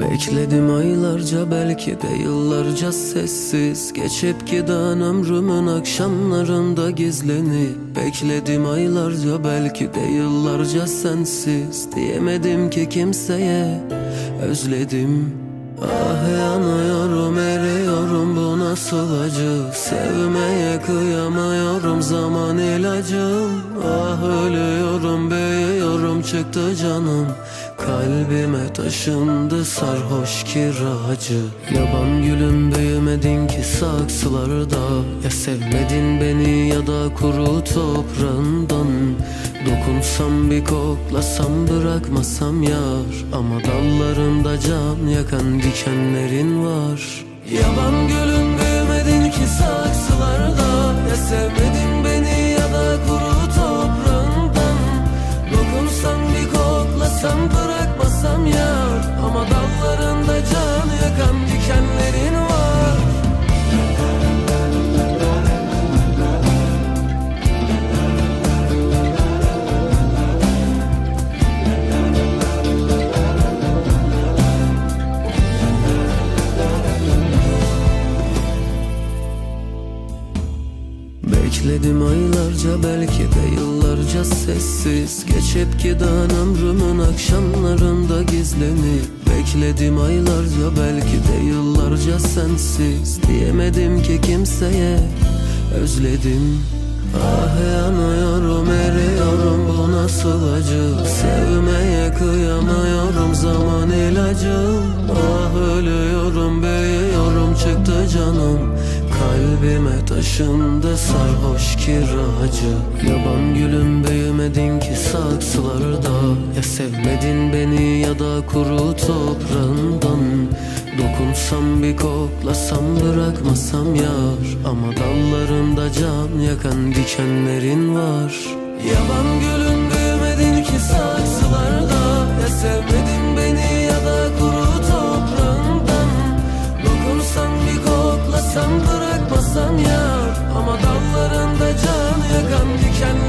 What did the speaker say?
Bekledim aylarca belki de yıllarca sessiz. Geçip giden ömrümün akşamlarında gizlenip Bekledim aylarca belki de yıllarca sensiz. Diyemedim ki kimseye özledim. Ah yanıyorum eriyorum bu nasıl acı? Sevmeye kıyamıyorum zaman ilacım. Ah ölüyorum büyüyorum çıktı canım Kalbime taşındı sarhoş kiracı. Yaban gülüm büyümedin ki saksılarda. Ya sevmedin beni ya da kuru toprağından Dokunsam bir koklasam bırakmasam yar. Ama dallarında can yakan dikenlerin var. Yaban gülüm büyümedin Bekledim aylarca belki de yıllarca sessiz. Geçip giden ömrümün akşamlarında gizlenip Bekledim aylarca belki de yıllarca sensiz. Diyemedim ki kimseye özledim. Ah yanıyorum eriyorum. Bu nasıl acı? Sevmeye kıyamıyorum zaman ilacım Ah ölüyorum büyüyorum çıktı canım Kalbime taşındı sarhoş kiracı. Yaban gülüm büyümedin ki saksılarda. Ya sevmedin beni ya da kuru toprağından. Dokunsam bir koklasam bırakmasam yar. Ama dallarında can yakan dikenlerin var. Yaban gülüm diken